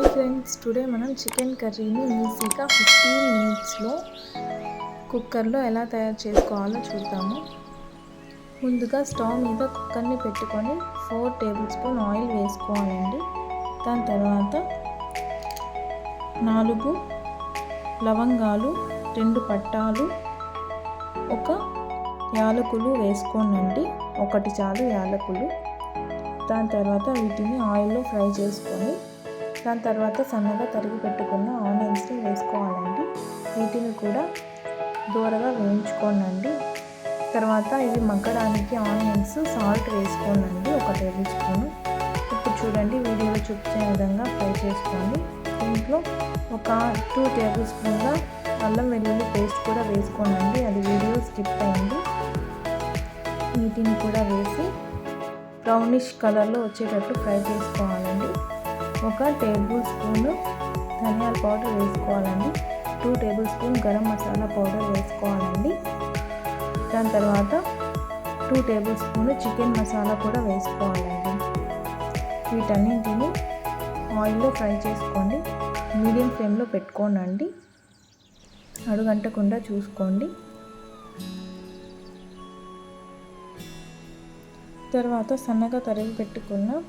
Hi friends today మనం chicken కర్రీని ఈజీగా ఫిఫ్టీన్ మినిట్స్లో కుక్కర్లో ఎలా తయారు చేసుకోవాలో చూద్దాము. ముందుగా స్టవ్ మీద కుక్కర్ని పెట్టుకొని ఫోర్ టేబుల్ స్పూన్ ఆయిల్ వేసుకోవాలండి. దాని తర్వాత నాలుగు లవంగాలు రెండు పట్టాలు ఒక యాలకులు వేసుకోనండి. ఒకటి చాలు యాలకులు. దాని తర్వాత వీటిని ఆయిల్లో ఫ్రై చేసుకొని దాని తర్వాత సన్నగా తరిగి పెట్టుకున్న ఆనియన్స్ని వేసుకోవాలండి. వీటిని కూడా దూరగా వేయించుకోనండి. తర్వాత ఇవి మగ్గడానికి ఆనియన్స్ సాల్ట్ వేసుకోనండి ఒక టేబుల్ స్పూన్. ఇప్పుడు చూడండి వీడియోలో చూపించే విధంగా ఫ్రై చేసుకోండి. దీంట్లో ఒక టూ టేబుల్ స్పూన్ల అల్లం వెల్లుల్లి పేస్ట్ కూడా వేసుకోనండి. అది వీడియో స్కిప్ అయింది. వీటిని కూడా వేసి బ్రౌనిష్ కలర్లో వచ్చేటట్టు ఫ్రై చేసుకోవాలి. ఒక టేబుల్ స్పూన్ ధనియాల పౌడర్ వేసుకోవాలండి. Two tablespoon garam masala powder వేసుకోవాలండి. దాని తర్వాత two tablespoon chicken masala కూడా వేసుకోవాలండి. వీటన్నింటిని ఆయిల్లో ఫ్రై చేసుకోండి. మీడియం ఫ్లేమ్లో పెట్టుకోనండి. అడుగంటకుండా చూసుకోండి. తర్వాత సన్నగా తరిగి పెట్టుకున్న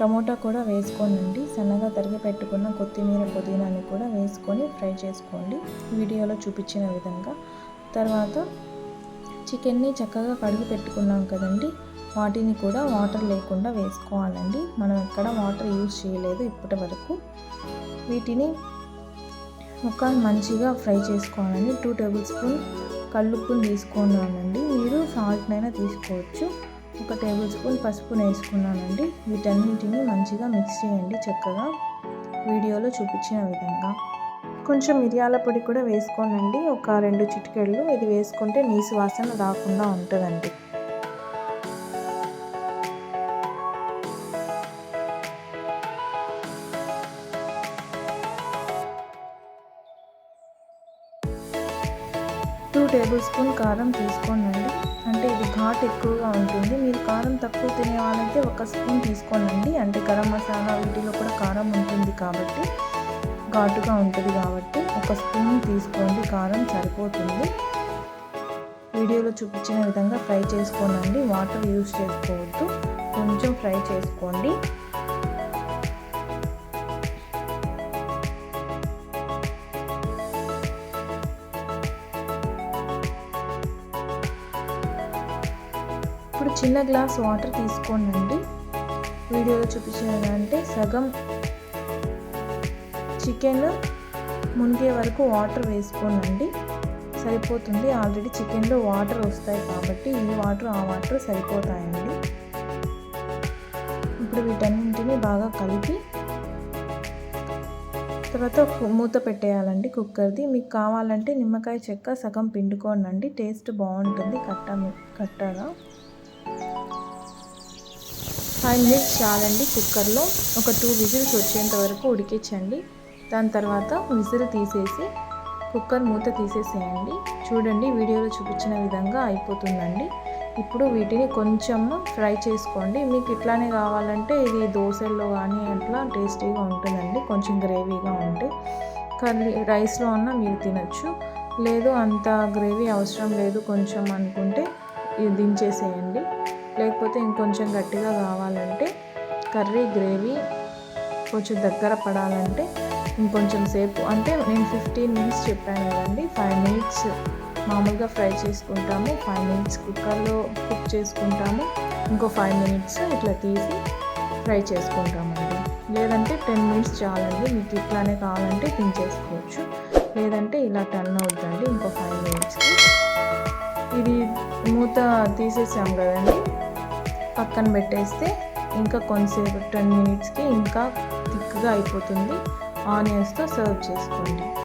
టమోటా కూడా వేసుకోనండి. సన్నగా తరిగి పెట్టుకున్న కొత్తిమీర పుదీనాని కూడా వేసుకొని ఫ్రై చేసుకోండి. వీడియోలో చూపించిన విధంగా. తర్వాత చికెన్ని చక్కగా కడిగి పెట్టుకున్నాం కదండి. వాటిని కూడా వాటర్ లేకుండా వేసుకోవాలండి. మనం ఎక్కడ వాటర్ యూజ్ చేయలేదు ఇప్పటి వరకు. వీటిని ఒక మంచిగా ఫ్రై చేసుకోవాలండి. టూ టేబుల్ స్పూన్ కల్లుప్పుని తీసుకున్నానండి మీరు సాల్ట్నైనా తీసుకోవచ్చు. ఒక టేబుల్ స్పూన్ పసుపు వేసుకున్నానండి వీటన్నింటిని మంచిగా మిక్స్ చేయండి చక్కగా. వీడియోలో చూపించిన విధంగా. కొంచెం మిరియాల పొడి కూడా వేసుకోనండి. ఒక రెండు చిటికెళ్ళు ఇది వేసుకుంటే నీసు వాసన రాకుండా ఉంటుందండి. టూ టేబుల్ స్పూన్ కారం తీసుకోనండి. అంటే ఇది ఘాట్ ఎక్కువగా ఉంటుంది. మీరు కారం తక్కువ తినే వాళ్ళైతే ఒక స్పూన్ తీసుకోనండి. అంటే గరం మసాలా వీటిలో కూడా కారం ఉంటుంది కాబట్టి ఘాటుగా ఉంటుంది కాబట్టి ఒక స్పూన్ తీసుకోండి. కారం సరిపోతుంది. వీడియోలో చూపించిన విధంగా ఫ్రై చేసుకోనండి. వాటర్ యూస్ చేసుకోవద్దు. కొంచెం ఫ్రై చేసుకోండి. ఇప్పుడు చిన్న గ్లాస్ వాటర్ తీసుకోండి వీడియోలో చూపించినదంటే సగం చికెన్ మునిగే వరకు వాటర్ వేసుకోనండి. సరిపోతుంది. ఆల్రెడీ చికెన్లో వాటర్ వస్తాయి కాబట్టి ఈ వాటర్ ఆ వాటర్ సరిపోతాయండి. ఇప్పుడు వీటన్నింటిని బాగా కలిపి తర్వాత మూత పెట్టేయాలండి కుక్కర్ది. మీకు కావాలంటే నిమ్మకాయ చెక్క సగం పిండుకోనండి. టేస్ట్ బాగుంటుంది. కట్ట కట్టగా. ఫైవ్ మినిట్స్ చాలండి కుక్కర్లో. ఒక టూ విజిల్స్ వచ్చేంత వరకు ఉడికించండి. దాని తర్వాత విజిల్ తీసేసి కుక్కర్ మూత తీసేసేయండి. చూడండి వీడియోలో చూపించిన విధంగా అయిపోతుందండి. ఇప్పుడు వీటిని కొంచెం ఫ్రై చేసుకోండి. మీకు ఇట్లానే కావాలంటే ఇది దోశల్లో కానీ అట్లా టేస్టీగా ఉంటుందండి. కొంచెం గ్రేవీగా ఉంటే. కర్రీ రైస్లో ఉన్న మీరు తినచ్చు. లేదు అంత గ్రేవీ అవసరం లేదు. కొంచెం అనుకుంటే ఇది దించేసేయండి. లేకపోతే ఇంకొంచెం గట్టిగా కావాలంటే కర్రీ గ్రేవీ కొంచెం దగ్గర పడాలంటే ఇంకొంచెం సేపు. అంటే నేను ఫిఫ్టీన్ మినిట్స్ చెప్పాను కదండి ఫైవ్ మినిట్స్ మామూలుగా ఫ్రై చేసుకుంటాము ఫైవ్ మినిట్స్ కుక్కర్లో కుక్ చేసుకుంటాము ఇంకో ఫైవ్ మినిట్స్ ఇట్లా తీసి ఫ్రై చేసుకుంటామండి. లేదంటే టెన్ మినిట్స్ చాలండి మీకు ఇట్లానే కావాలంటే తినేసుకోవచ్చు లేదంటే ఇలా టర్న్ అవుతుందండి ఇంకో ఫైవ్ మినిట్స్కి. ఇది మూత తీసేసాం కదండి. పక్కన పెట్టేస్తే ఇంకా కొంతసేపు టెన్ మినిట్స్కి ఇంకా థిక్గా అయిపోతుంది. ఆనియన్స్తో సర్వ్ చేసుకోండి.